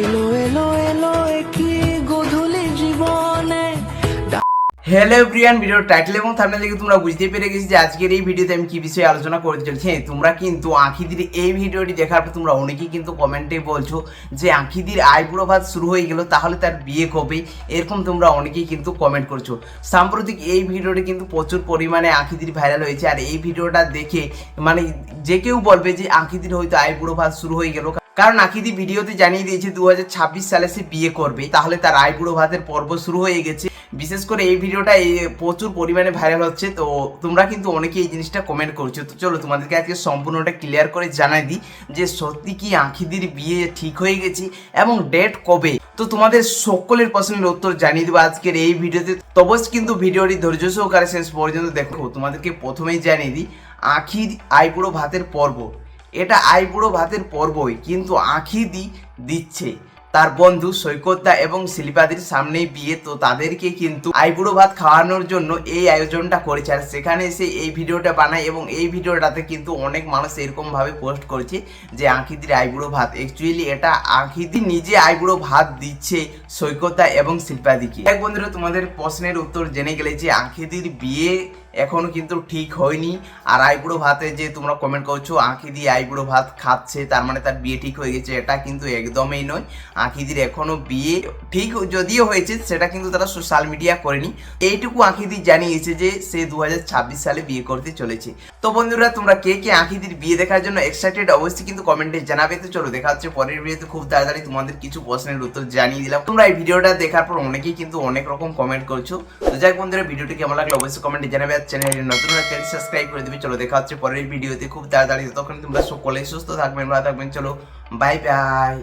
এলো এলো এলো গধূলি জীবনে। হ্যালো প্রিয়ান ভিডিওর টাইটেল এবং থামনেল দেখে তোমরা বুঝতে পেরে গেছি যে আজকের এই ভিডিওতে আমি কি বিষয়ে আলোচনা করতে চলছি। হ্যাঁ তোমরা কিন্তু আঁখিদির এই ভিডিওটি দেখার পর তোমরা অনেকেই কিন্তু কমেন্টে বলছো যে আঁখিদির আইবুড়ো ভাত শুরু হয়ে গেল, তাহলে তার বিয়ে কবে? এরকম তোমরা অনেকেই কিন্তু কমেন্ট করছ। সাম্প্রতিক এই ভিডিওটি কিন্তু প্রচুর পরিমাণে আঁখিদির ভাইরাল হয়েছে। আর এই ভিডিওটা দেখে মানে যে কেউ বলবে যে আঁখিদির হয়তো আইবুড়ো ভাত শুরু হয়ে গেল কারণ আকিদি ভিডিওতে জানিয়ে দিয়েছে দু হাজার ছাব্বিশ সালে সে বিয়ে করবে, তাহলে তার আইবুড়ো ভাতের পর্ব শুরু হয়ে গেছে। বিশেষ করে এই ভিডিওটা প্রচুর পরিমাণে ভাইরাল হচ্ছে, তো তোমরা কিন্তু অনেকে এই জিনিসটা কমেন্ট করছ। তো চলো তোমাদেরকে আজকে সম্পূর্ণটা ক্লিয়ার করে জানাই দিই যে সত্যি কি আঁখিদির বিয়ে ঠিক হয়ে গেছে এবং ডেট কবে? তো তোমাদের সকলের প্রশ্নের উত্তর জানিয়ে দেবো আজকের এই ভিডিওতে। তো অবশ্যই কিন্তু ভিডিওটি ধৈর্য সহকারে শেষ পর্যন্ত দেখো, তোমাদেরকে প্রথমেই জানিয়ে দিই আঁখির আইবুড়ো ভাতের পর্ব। এটা আইবুড়ো ভাতের পর্বই, কিন্তু আঁখি দি, দিচ্ছে। তার বন্ধু সৈকতদা এবং শিল্পাদির সামনেই বিয়ে, তো তাদেরকে কিন্তু আইবুড়ো ভাত খাওয়ানোর জন্য এই আয়োজনটা করেছে। আর সেখানে এসে এই ভিডিওটা বানায় এবং এই ভিডিওটাতে কিন্তু অনেক মানুষ এরকমভাবে পোস্ট করেছে যে আঁখিদির আইবুড়ো ভাত। অ্যাকচুয়ালি এটা আঁখিদি নিজে আইবুড়ো ভাত দিচ্ছে সৈকতদা এবং শিল্পাদিকে। এক বন্ধুরা, তোমাদের প্রশ্নের উত্তর জেনে গেলে যে আঁখিদির বিয়ে এখনও কিন্তু ঠিক হয়নি। আর আইবুড়ো ভাতে যে তোমরা কমেন্ট করছ, আঁখি দিয়ে আইবুড়ো ভাত খাচ্ছে, তার মানে তার বিয়ে ঠিক হয়ে গেছে, এটা কিন্তু একদমই নয়। আঁকিদির এখনও বিয়ে ঠিক যদিও হয়েছে, সেটা কিন্তু তারা সোশ্যাল মিডিয়া করেনি। এইটুকু আঁখিদি জানিয়েছে যে সে দু হাজার ছাব্বিশ সালে বিয়ে করতে চলেছে। তো বন্ধুরা, তোমরা কে কে আঁখিদির বিয়ে দেখার জন্য এক্সাইটেড অবশ্যই কিন্তু কমেন্টে জানাবে। তো চলো, দেখা হচ্ছে পরের ভিডিওতে। খুব তাড়াতাড়ি তোমাদের কিছু প্রশ্নের উত্তর জানিয়ে দিলাম। তোমরা এই ভিডিওটা দেখার পর অনেকেই কিন্তু অনেক রকম কমেন্ট করছ। তো যাই বন্ধুরা, ভিডিওটি কেমন লাগল অবশ্যই কমেন্টে জানাবে। আর চ্যানেলটি নতুন চ্যানেল সাবস্ক্রাইব করে দেবে। চলো, দেখা হচ্ছে পরের ভিডিওতে। খুব তাড়াতাড়ি তখন তোমরা সকলে সুস্থ থাকবেন, ভালো থাকবেন। চলো বাই বাই